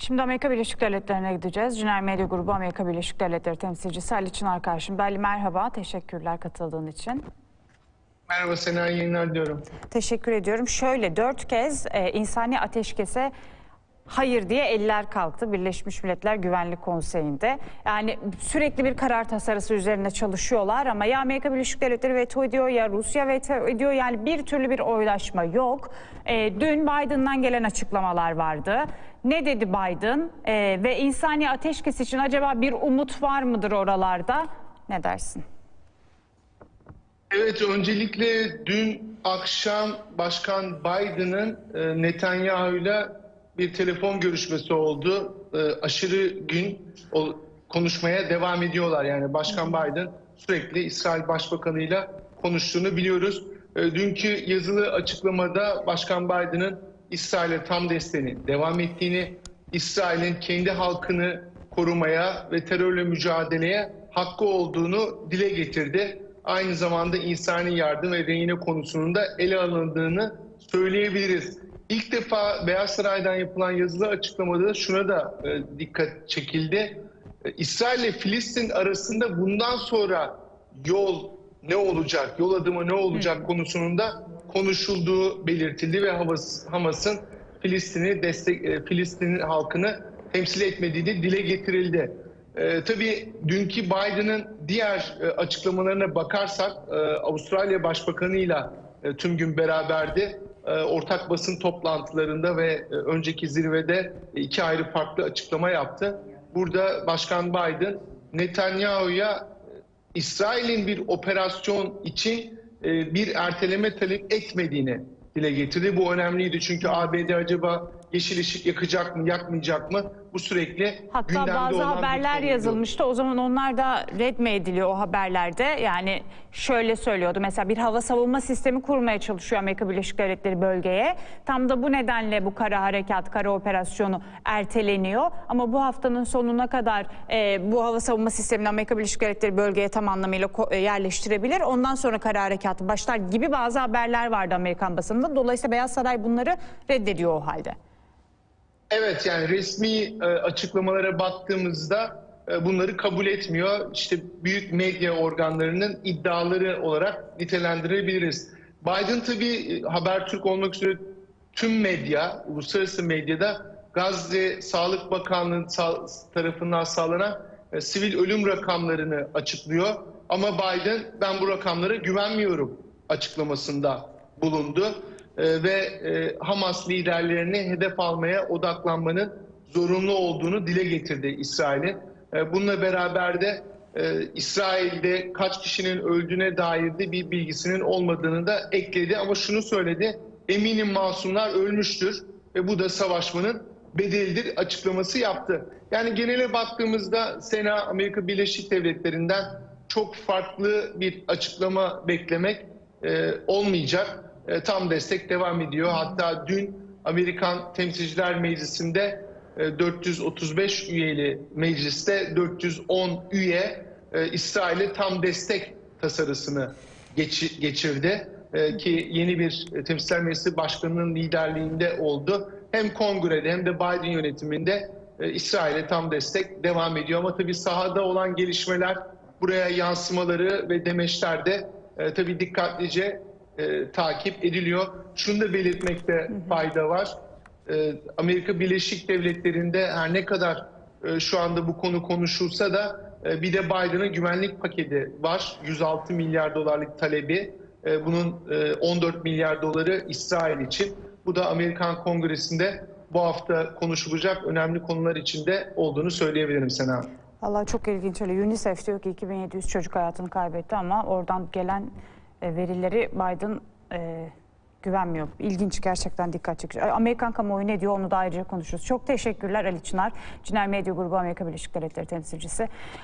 Şimdi Amerika Birleşik Devletleri'ne gideceğiz. Ciner Medya Grubu Amerika Birleşik Devletleri temsilcisi Ali Çınar karşımda. Ali merhaba, teşekkürler katıldığın için. Merhaba Sena, yayınlar diyorum. Teşekkür ediyorum. Şöyle dört kez e, insani ateşkese hayır diye eller kalktı Birleşmiş Milletler Güvenlik Konseyi'nde. Yani sürekli bir karar tasarısı üzerine çalışıyorlar ama ya Amerika Birleşik Devletleri veto ediyor ya Rusya veto ediyor. Yani bir türlü bir oylaşma yok. E, dün Biden'dan gelen açıklamalar vardı. Ne dedi Biden? E, ve insani ateşkes için acaba bir umut var mıdır oralarda? Ne dersin? Evet, öncelikle dün akşam Başkan Biden'ın e, Netanyahu'yla bir telefon görüşmesi oldu. E, aşırı gün o, konuşmaya devam ediyorlar. Yani Başkan Biden sürekli İsrail Başbakanı'yla konuştuğunu biliyoruz. E, dünkü yazılı açıklamada Başkan Biden'ın İsrail'e tam desteğini devam ettiğini, İsrail'in kendi halkını korumaya ve terörle mücadeleye hakkı olduğunu dile getirdi. Aynı zamanda insani yardım ve rehine konusunun da ele alındığını söyleyebiliriz. İlk defa Beyaz Saray'dan yapılan yazılı açıklamada şuna da e, dikkat çekildi. E, İsrail ile Filistin arasında bundan sonra yol ne olacak, yol adımı ne olacak konusunun da konuşulduğu belirtildi ve Hamas- Hamas'ın Filistin'i destek e, Filistin halkını temsil etmediği dile getirildi. Ee, tabii dünkü Biden'ın diğer e, açıklamalarına bakarsak e, Avustralya Başbakanı'yla e, tüm gün beraberdi. E, ortak basın toplantılarında ve e, önceki zirvede iki ayrı farklı açıklama yaptı. Burada Başkan Biden Netanyahu'ya e, İsrail'in bir operasyon için bir erteleme talep etmediğini dile getirdi. Bu önemliydi çünkü ABD acaba yeşil ışık yakacak mı, yakmayacak mı? Bu sürekli Hatta bazı haberler yazılmıştı. O zaman onlar da red mi ediliyor o haberlerde? Yani şöyle söylüyordu. Mesela bir hava savunma sistemi kurmaya çalışıyor Amerika Birleşik Devletleri bölgeye. Tam da bu nedenle bu kara harekat, kara operasyonu erteleniyor. Ama bu haftanın sonuna kadar e, bu hava savunma sistemini Amerika Birleşik Devletleri bölgeye tam anlamıyla e, yerleştirebilir. Ondan sonra kara harekatı başlar gibi bazı haberler vardı Amerikan basınında. Dolayısıyla Beyaz Saray bunları reddediyor o halde. Evet yani resmi e, açıklamalara baktığımızda e, bunları kabul etmiyor. İşte büyük medya organlarının iddiaları olarak nitelendirebiliriz. Biden tabii e, Habertürk olmak üzere tüm medya, uluslararası medyada Gazze Sağlık Bakanlığı tarafından sağlanan sivil ölüm rakamlarını açıklıyor. Ama Biden ben bu rakamlara güvenmiyorum açıklamasında bulundu. Ee, ve e, Hamas liderlerini hedef almaya odaklanmanın zorunlu olduğunu dile getirdi İsrail'in. E, bununla beraber de e, İsrail'de kaç kişinin öldüğüne dair de bir bilgisinin olmadığını da ekledi. Ama şunu söyledi, eminim masumlar ölmüştür ve bu da savaşmanın bedelidir açıklaması yaptı. Yani genele baktığımızda Sena Amerika Birleşik Devletleri'nden çok farklı bir açıklama beklemek e, olmayacak. E, tam destek devam ediyor. Hatta dün Amerikan Temsilciler Meclisi'nde e, 435 üyeli mecliste 410 üye e, İsrail'e tam destek tasarısını geçi- geçirdi. E, ki yeni bir Temsilciler Meclisi Başkanı'nın liderliğinde oldu. Hem kongrede hem de Biden yönetiminde e, İsrail'e tam destek devam ediyor. Ama tabii sahada olan gelişmeler buraya yansımaları ve demeçler de e, tabii dikkatlice e, takip ediliyor. Şunu da belirtmekte fayda var. E, Amerika Birleşik Devletleri'nde her ne kadar e, şu anda bu konu konuşulsa da e, bir de Biden'ın güvenlik paketi var. 106 milyar dolarlık talebi. E, bunun e, 14 milyar doları İsrail için. Bu da Amerikan Kongresi'nde bu hafta konuşulacak önemli konular içinde olduğunu söyleyebilirim Sena. Vallahi çok ilginç öyle. UNICEF diyor ki 2700 çocuk hayatını kaybetti ama oradan gelen e, verileri Biden e, güvenmiyor. İlginç gerçekten dikkat çekici. Amerikan kamuoyu ne diyor onu da ayrıca konuşuruz. Çok teşekkürler Ali Çınar. Ciner Medya Grubu Amerika Birleşik Devletleri temsilcisi.